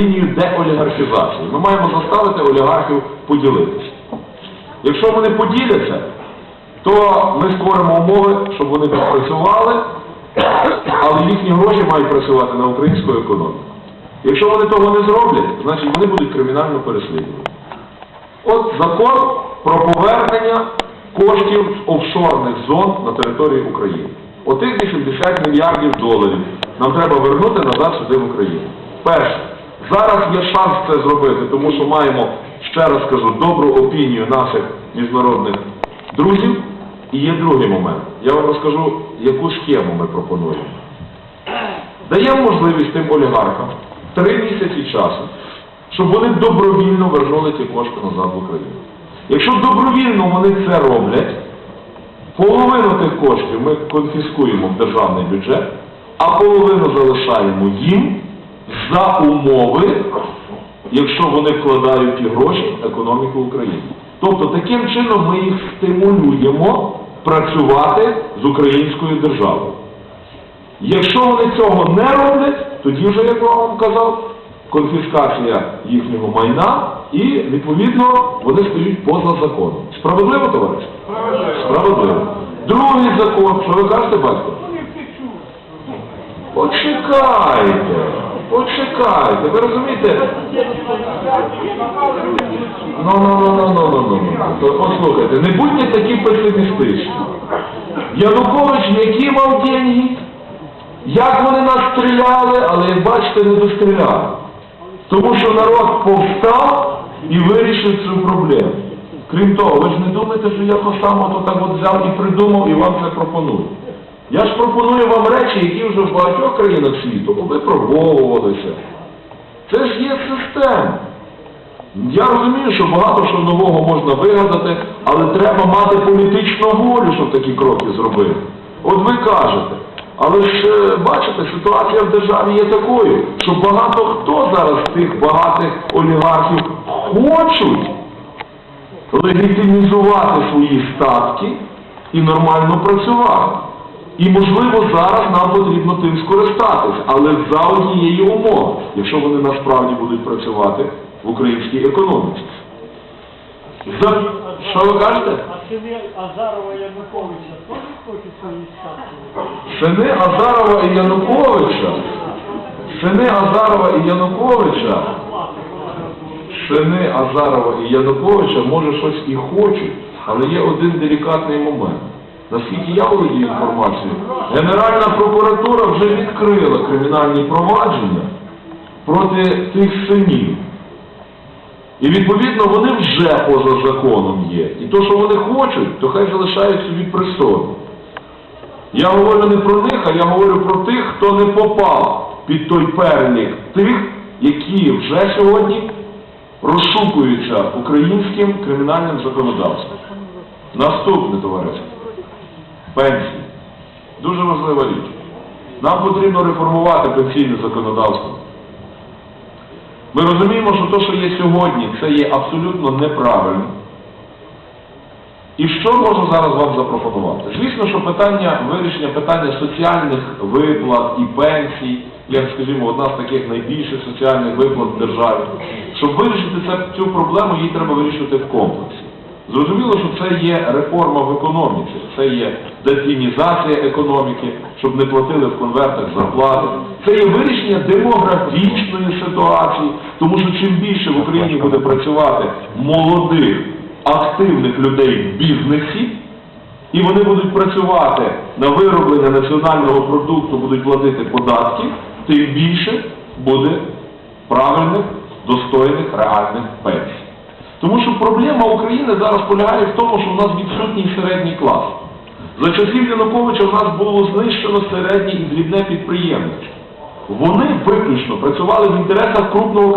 лінію деолігархізації. Ми маємо заставити олігархів поділитися. Якщо вони поділяться, то ми створимо умови, щоб вони працювали, але їхні гроші мають працювати на українську економіку. Якщо вони того не зроблять, значить вони будуть кримінально переслідувані. От закон про повернення коштів з офшорних зон на території України. Отих 80 мільярдів доларів нам треба вернути назад сюди в Україну. Перше, зараз є шанс це зробити, тому що маємо, ще раз кажу, добру опінію наших міжнародних друзів. І є другий момент. Я вам розкажу, яку схему ми пропонуємо. Даємо можливість тим олігархам три місяці часу, щоб вони добровільно вернули ці кошти назад в Україну. Якщо добровільно вони це роблять, половину тих коштів ми конфіскуємо в державний бюджет, а половину залишаємо їм за умови, якщо вони вкладають гроші в економіку України. Тобто таким чином ми їх стимулюємо працювати з українською державою. Якщо вони цього не роблять, тоді вже, як я вам казав, конфіскація їхнього майна і, відповідно, вони стають поза законом. Справедливо, товариство? Справедливо. Другий закон, що ви кажете, батько? Почекайте, почекайте, ви розумієте? Ну, ну, ну, ну, ну, ну, ну, ну. То Послухайте, не будьте такі песимістичні. Янукович які мав деньги? Як вони нас стріляли, але як бачите, не достріляли. Тому що народ повстав і вирішив цю проблему. Крім того, ви ж не думаєте, що я то само то так от взяв і придумав і вам це пропоную. Я ж пропоную вам речі, які вже в багатьох країнах світу випробовувалися. Це ж є система. Я розумію, що багато що нового можна вигадати, але треба мати політичну волю, щоб такі кроки зробити. От ви кажете, але ж е, бачите, ситуація в державі є такою, що багато хто зараз тих багатих олігархів хочуть легітимізувати свої статки і нормально працювати. І, можливо, зараз нам потрібно тим скористатись, але за однієї умови, якщо вони насправді будуть працювати в українській економіці. За... Що ви кажете? А сини Азарова Януковича теж хочуть свої статки? Сини Азарова і Януковича, сини Азарова і Януковича, сини Азарова і Януковича, може, щось і хочуть, але є один делікатний момент. Наскільки я володію інформацією, Генеральна прокуратура вже відкрила кримінальні провадження проти тих синів. І відповідно вони вже поза законом є. І то, що вони хочуть, то хай залишають собі при. Я говорю не про них, а я говорю про тих, хто не попав під той перелік тих, які вже сьогодні розшукуються українським кримінальним законодавством. Наступне товариство. Пенсії. Дуже важлива річ. Нам потрібно реформувати пенсійне законодавство. Ми розуміємо, що те, що є сьогодні, це є абсолютно неправильно. І що можу зараз вам запропонувати? Звісно, що питання вирішення питання соціальних виплат і пенсій, як скажімо, одна з таких найбільших соціальних виплат в державі. Щоб вирішити цю проблему, її треба вирішувати в комплексі. Зрозуміло, що це є реформа в економіці, це є детінізація економіки, щоб не платили в конвертах зарплати. Це є вирішення демографічної ситуації, тому що чим більше в Україні буде працювати молодих, активних людей в бізнесі, і вони будуть працювати на вироблення національного продукту, будуть платити податки, тим більше буде правильних, достойних, реальних пенсій. Тому що проблема України зараз полягає в тому, що в нас відсутній середній клас. За часів Януковича в нас було знищено середнє і дрібне підприємництво. Вони виключно працювали в інтересах крупного